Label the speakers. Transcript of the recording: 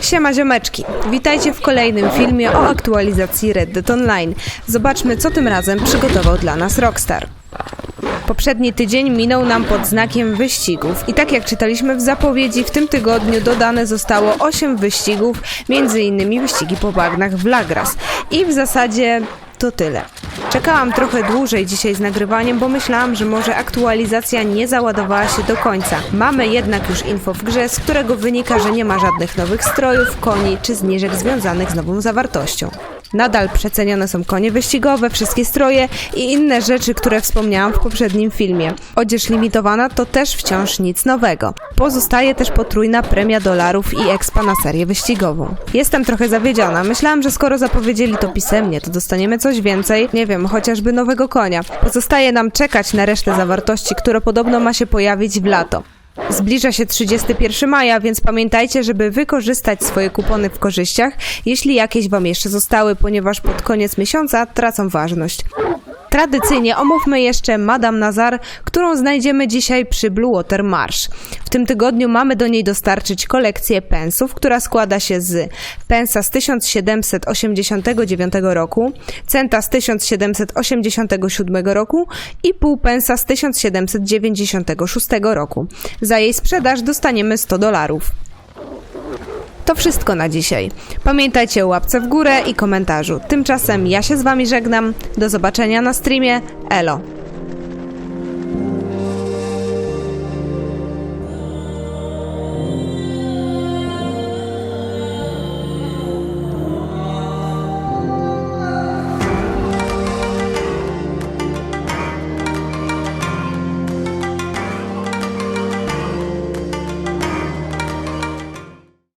Speaker 1: Siema ziomeczki, witajcie w kolejnym filmie o aktualizacji Red Dead Online. Zobaczmy, co tym razem przygotował dla nas Rockstar. Poprzedni tydzień minął nam pod znakiem wyścigów i tak jak czytaliśmy w zapowiedzi, w tym tygodniu dodane zostało 8 wyścigów, między innymi wyścigi po bagnach w Lagras. I w zasadzie to tyle. Czekałam trochę dłużej dzisiaj z nagrywaniem, bo myślałam, że może aktualizacja nie załadowała się do końca. Mamy jednak już info w grze, z którego wynika, że nie ma żadnych nowych strojów, koni czy zniżek związanych z nową zawartością. Nadal przecenione są konie wyścigowe, wszystkie stroje i inne rzeczy, które wspomniałam w poprzednim filmie. Odzież limitowana to też wciąż nic nowego. Pozostaje też potrójna premia dolarów i expa na serię wyścigową. Jestem trochę zawiedziona. Myślałam, że skoro zapowiedzieli to pisemnie, to dostaniemy coś więcej, nie wiem, chociażby nowego konia. Pozostaje nam czekać na resztę zawartości, które podobno ma się pojawić w lato. Zbliża się 31 maja, więc pamiętajcie, żeby wykorzystać swoje kupony w korzyściach, jeśli jakieś Wam jeszcze zostały, ponieważ pod koniec miesiąca tracą ważność. Tradycyjnie omówmy jeszcze Madame Nazar, którą znajdziemy dzisiaj przy Blue Water Marsh. W tym tygodniu mamy do niej dostarczyć kolekcję pensów, która składa się z pensa z 1789 roku, centa z 1787 roku i pół pensa z 1796 roku. Za jej sprzedaż dostaniemy 100 dolarów. To wszystko na dzisiaj. Pamiętajcie o łapce w górę i komentarzu. Tymczasem ja się z Wami żegnam. Do zobaczenia na streamie. Elo.